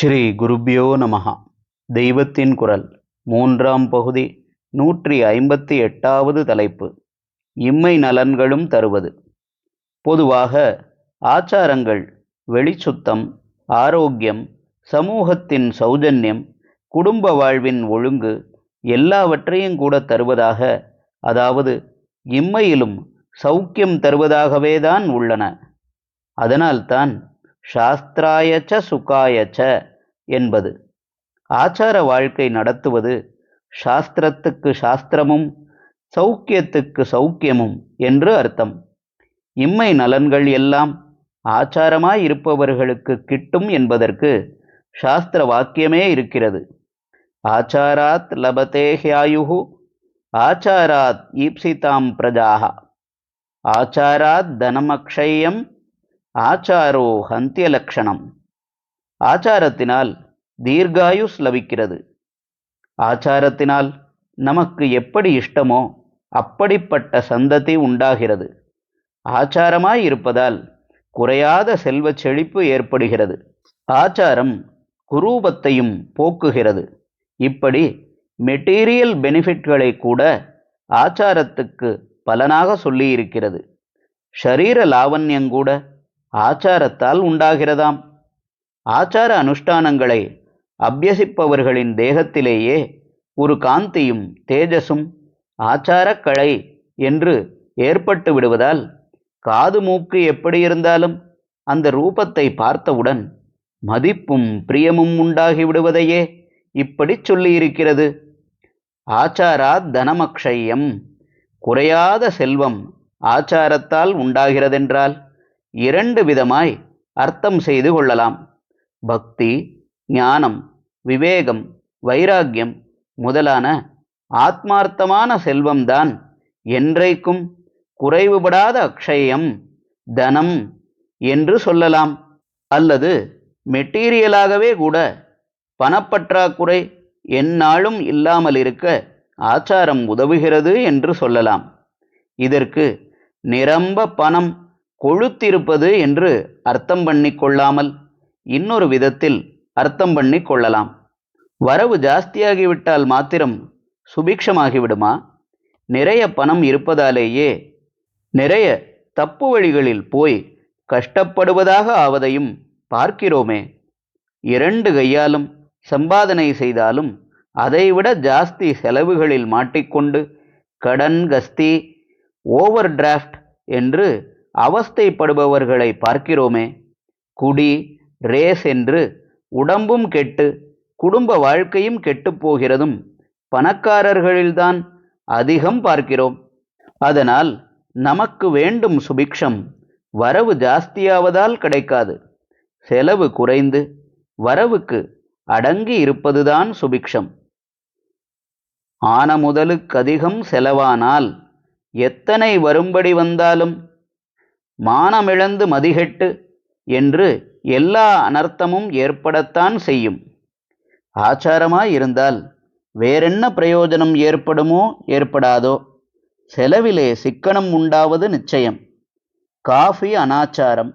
ஸ்ரீ குருபியோ நமஹா. தெய்வத்தின் குரல் மூன்றாம் பகுதி நூற்றி ஐம்பத்தி எட்டாவது தலைப்பு இம்மை நலன்களும் தருவது. பொதுவாக ஆச்சாரங்கள் வெளிச்சுத்தம் ஆரோக்கியம் சமூகத்தின் சௌஜன்யம் குடும்ப வாழ்வின் ஒழுங்கு எல்லாவற்றையும் கூட தருவதாக அதாவது இம்மையிலும் சௌக்கியம் தருவதாகவேதான் உள்ளன. அதனால்தான் சாஸ்திராயச்ச சுகாயச்ச என்பது. ஆச்சார வாழ்க்கை நடத்துவது சாஸ்திரத்துக்கு சாஸ்திரமும் சௌக்கியத்துக்கு சௌக்கியமும் என்று அர்த்தம். இம்மை நலன்கள் எல்லாம் ஆச்சாரமாய் இருப்பவர்களுக்கு கிட்டும் என்பதற்கு சாஸ்திர வாக்கியமே இருக்கிறது. ஆச்சாராத் லபதே ஹியாயுகு ஆச்சாராத் ஈப்சிதாம் பிரஜாக ஆச்சாராத் தனமக்ஷயம் ஆச்சாரோ ஹந்திய லக்ஷணம் ஆச்சாரத்தினால் தீர்காயுஸ் லபிக்கிறது. ஆச்சாரத்தினால் நமக்கு எப்படி இஷ்டமோ அப்படிப்பட்ட சந்ததி உண்டாகிறது. ஆச்சாரமாய் இருப்பதால் குறையாத செல்வ செழிப்பு ஏற்படுகிறது. ஆச்சாரம் குரூபத்தையும் போக்குகிறது. இப்படி மெட்டீரியல் பெனிஃபிட்களை கூட ஆச்சாரத்துக்கு பலனாக சொல்லியிருக்கிறது. ஷரீர லாவண்யங்கூட ஆச்சாரத்தால் உண்டாகிறதாம். ஆச்சார அனுஷ்டானங்களை அபியசிப்பவர்களின் தேகத்திலேயே ஒரு காந்தியும் தேஜஸும் ஆச்சாரக்கலை என்று ஏற்பட்டு விடுவதால் காது மூக்கு எப்படி இருந்தாலும் அந்த ரூபத்தை பார்த்தவுடன் மதிப்பும் பிரியமும் உண்டாகி விடுவதையே இப்படி சொல்லியிருக்கிறது. ஆச்சாரா தனமக்ஷயம் குறையாத செல்வம் ஆச்சாரத்தால் உண்டாகிறதென்றால் இரண்டு விதமாய் அர்த்தம் செய்து கொள்ளலாம். பக்தி ஞானம் விவேகம் வைராக்கியம் முதலான ஆத்மார்த்தமான செல்வம்தான் என்றைக்கும் குறைவுபடாத அக்ஷயம் தனம் என்று சொல்லலாம். அல்லது மெட்டீரியலாகவே கூட பணப்பற்றாக்குறை எந்நாளும் இல்லாமல் இருக்க ஆச்சாரம் உதவுகிறது என்று சொல்லலாம். இதற்கு நிரம்ப பணம் கொழுத்திருப்பது என்று அர்த்தம் பண்ணி கொள்ளாமல் இன்னொரு விதத்தில் அர்த்தம் பண்ணி கொள்ளலாம். வரவு ஜாஸ்தியாகிவிட்டால் மாத்திரம் சுபிக்ஷமாகிவிடுமா? நிறைய பணம் இருப்பதாலேயே நிறைய தப்பு வழிகளில் போய் கஷ்டப்படுவதாக ஆவதையும் பார்க்கிறோமே. இரண்டு கையாலும் சம்பாதனை செய்தாலும் அதைவிட ஜாஸ்தி செலவுகளில் மாட்டிக்கொண்டு கடன் கஸ்தி ஓவர் டிராஃப்ட் என்று அவஸ்தைப்படுபவர்களை பார்க்கிறோமே. குடி ரேஸ் என்று உடம்பும் கெட்டு குடும்ப வாழ்க்கையும் கெட்டுப்போகிறதும் பணக்காரர்களில்தான் அதிகம் பார்க்கிறோம். அதனால் நமக்கு வேண்டும் சுபிக்ஷம். வரவு ஜாஸ்தியாவதால் கிடைக்காது. செலவு குறைந்து வரவுக்கு அடங்கி இருப்பதுதான் சுபிக்ஷம். ஆன முதலுக்கு அதிகம் செலவானால் எத்தனை வரும்படி வந்தாலும் மானமிழந்து மதிகெட்டு என்று எல்லா அனர்த்தமும் ஏற்படத்தான் செய்யும். ஆச்சாரமாய் இருந்தால் வேறென்ன பிரயோஜனம் ஏற்படுமோ ஏற்படாதோ? செலவிலே சிக்கனம் உண்டாவது நிச்சயம். காஃபி அனாச்சாரம்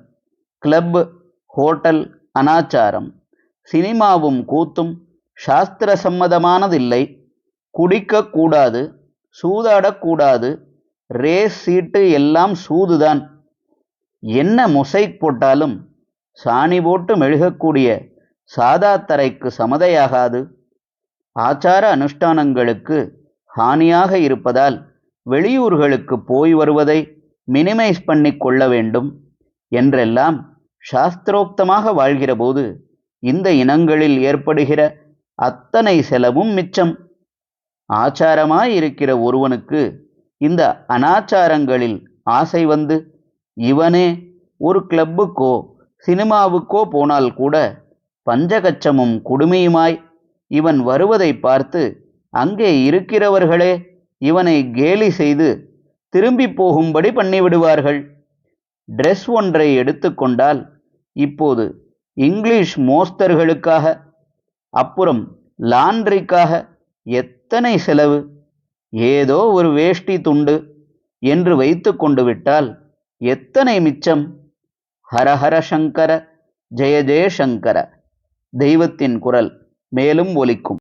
கிளப் ஹோட்டல் அனாச்சாரம் சினிமாவும் கூத்தும் சாஸ்திர சம்மதமானதில்லை. குடிக்கக்கூடாது சூதாடக்கூடாது ரேஸ் சீட்டு எல்லாம் சூதுதான். என்ன முசை போட்டாலும் சாணி போட்டு மெழுகக்கூடிய சாதாத்தரைக்கு சமதையாகாது. ஆச்சார அனுஷ்டானங்களுக்கு ஹானியாக இருப்பதால் வெளியூர்களுக்கு போய் வருவதை மினிமைஸ் பண்ணி கொள்ள வேண்டும் என்றெல்லாம் சாஸ்திரோக்தமாக வாழ்கிறபோது இந்த இனங்களில் ஏற்படுகிற அத்தனை செலவும் மிச்சம். ஆச்சாரமாய் இருக்கிற ஒருவனுக்கு இந்த அனாச்சாரங்களில் ஆசை வந்து இவனே ஒரு கிளப்புக்கோ சினிமாவுக்கோ போனால் கூட பஞ்சகச்சமும் குடுமியுமாய் இவன் வருவதை பார்த்து அங்கே இருக்கிறவர்களே இவனை கேலி செய்து திரும்பி போகும்படி பண்ணிவிடுவார்கள். ட்ரெஸ் ஒன்றை எடுத்துக்கொண்டால் இப்போது இங்கிலீஷ் மோஸ்தர்களுக்காக அப்புறம் லாண்ட்ரிக்காக எத்தனை செலவு? ஏதோ ஒரு வேஷ்டி துண்டு என்று வைத்து கொண்டு விட்டால் எத்தனை மிச்சம்? ஹரஹர சங்கர ஜெய ஜெயசங்கர தெய்வத்தின் குரல் மேலும் ஒலிக்கும்.